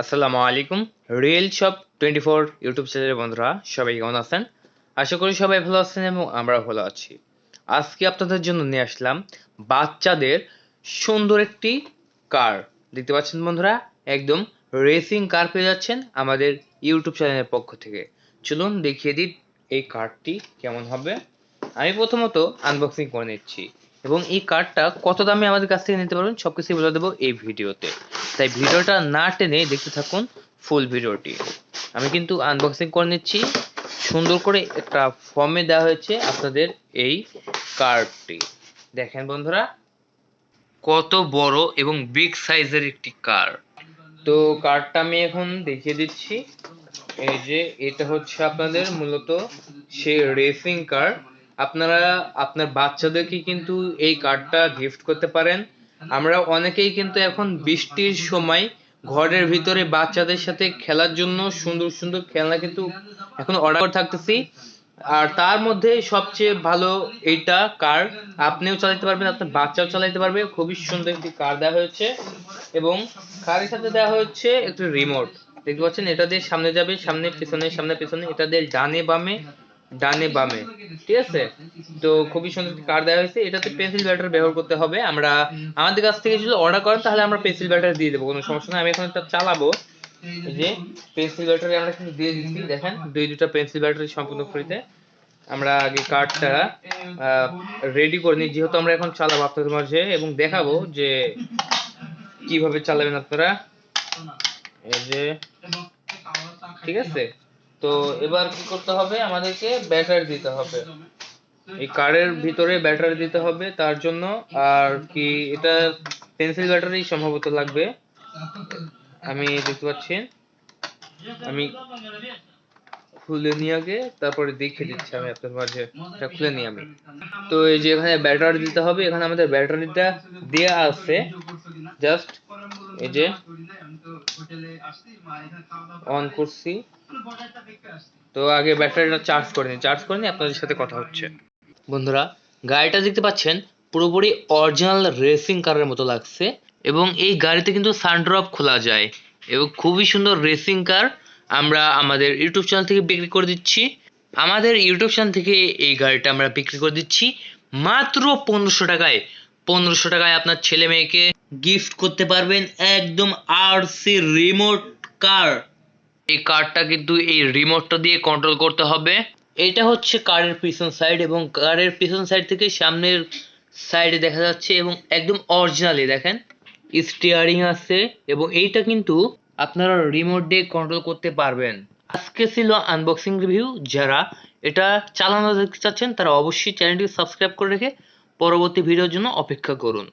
আসসালামু আলাইকুম। Real shop twenty four YouTube চ্যানেলের বন্ধুরা, সবাই কেমন আছেন? আশা করি সবাই ভালো আছেন এবং আমরা ভালো আছি। আজকে আপনাদের জন্য নিয়ে আসলাম বাচ্চাদের সুন্দর একটি কার দেখতে পাচ্ছেন বন্ধুরা, একদম রেসিং কার পেয়ে যাচ্ছেন আমাদের ইউটিউব চ্যানেলের পক্ষ থেকে। চলুন দেখিয়ে দিই এই কারটি কেমন হবে। আমি প্রথমত আনবক্সিং করে নিচ্ছি। এবং এই কার্ডটা কত দামে আমাদের কাছ থেকে নিতে পারবেন সব কিছুই বলে দেবো এই ভিডিওতে। তাই ভিডিওটা না টেনে দেখতে থাকুন ফুল ভিডিওটি। আমি কিন্তু আনবক্সিং করে নিচ্ছি। সুন্দর করে একটা ফর্মে দেওয়া হয়েছে আপনাদের এই কার্ডটি দেখেন বন্ধুরা, কত বড় এবং বিগ সাইজের একটি কার তো কার্ডটা আমি এখন দেখিয়ে দিচ্ছি। এই যে, এটা হচ্ছে আপনাদের মূলত সেই রেসিং কার আপনারা, আপনার বাচ্চাদেরকে কিন্তু এই কার্ডটা গিফট করতে পারেন। আমরা অনেকেই কিন্তু এখন বৃষ্টির সময় ঘরের ভিতরে বাচ্চাদের সাথে খেলার জন্য সুন্দর সুন্দর খেলনা কিন্তু এখন অর্ডার থাকতেছি। আর তার মধ্যে সবচেয়ে ভালো এইটা কার আপনিও চালাতে পারবেন, আপনার বাচ্চাও চালাতে পারবে। খুবই সুন্দর একটি কার দেওয়া হয়েছে এবং কারের সাথে দেওয়া হচ্ছে একটি রিমোট দেখতে পাচ্ছেন, এটা দিয়ে সামনে যাবে, সামনে, পিছনে সামনে, পিছনে, এটা দিয়ে ডানে, বামে ডানে বামে, ঠিক আছে? তো খুবই সুন্দর কার দেওয়া হয়েছে। এটাতে পেন্সিল ব্যাটার ব্যবহার করতে হবে। আমরা, আমাদের কাছ থেকে যদি অর্ডার করেন, তাহলে আমরা পেন্সিল ব্যাটার দিয়ে দেবো। কোনো সমস্যা নেই, আমি এখন একটা চালাবো। যে পেন্সিল ব্যাটারি আমরা কিন্তু দিয়ে দিচ্ছি। দেখেন, দুই দুটা পেন্সিল ব্যাটারি সম্পূর্ণ ফ্রিতে আমরা আগে কার্ডটা রেডি করে নিই। যেহেতু আমরা এখন চালাবো আপনাদের মাঝে এবং দেখাবো যে কীভাবে চালাবেন আপনারা। এই যে, ঠিক আছে? তো এবার কি করতে হবে? আমাদেরকে ব্যাটারি দিতে হবে। এই কারের ভিতরে ব্যাটারি দিতে হবে তার জন্য। আর কি এটা পেন্সিল ব্যাটারি সম্ভবত লাগবে। আমি দেখতে পাচ্ছি। আমি খুলে নিয়ে আগে তারপরে দেখে দিচ্ছি আমি আপনার মাঝে। এটা খুলে নিই আমি। তো এই যে এখানে ব্যাটারি দিতে হবে এখানে আমাদের ব্যাটারিটা দেয়া আছে। জাস্ট এই যে অন করছি। তো আগে ব্যাটারিটা চার্জ করে নিই চার্জ করে নিই আপনাদের সাথে কথা হচ্ছে। বন্ধুরা, গাড়িটা দেখতে পাচ্ছেন, পুরোপুরি অরিজিনাল রেসিং কারের মতো লাগছে এবং এই গাড়িতে কিন্তু সানড্রপ খোলা যায় এবং খুবই সুন্দর রেসিং কার আমরা আমাদের ইউটিউব চ্যানেল থেকে বিক্রি করে দিচ্ছি। আমাদের ইউটিউব চ্যানেল থেকে এই গাড়িটা আমরা বিক্রি করে দিচ্ছি। মাত্র পনেরোশো টাকায়। পনেরোশো টাকায় আপনার ছেলে মেয়েকে গিফট করতে পারবেন একদম আর সি রিমোট কার এই কারটা কিন্তু এই রিমোটটা দিয়ে কন্ট্রোল করতে হবে। এটা হচ্ছে কারের পিছন সাইড এবং কারের পিছন সাইড থেকে সামনের সাইডে দেখা যাচ্ছে এবং একদম অরিজিনালি দেখেন। স্টিয়ারিং আছে এবং এইটা কিন্তু আপনারা রিমোট দিয়ে কন্ট্রোল করতে পারবেন। আজকে ছিল আনবক্সিং রিভিউ যারা এটা চালানো দেখতে চাচ্ছেন, তারা অবশ্যই চ্যানেলটি সাবস্ক্রাইব করে রেখে পরবর্তী ভিডিওর জন্য অপেক্ষা করুন।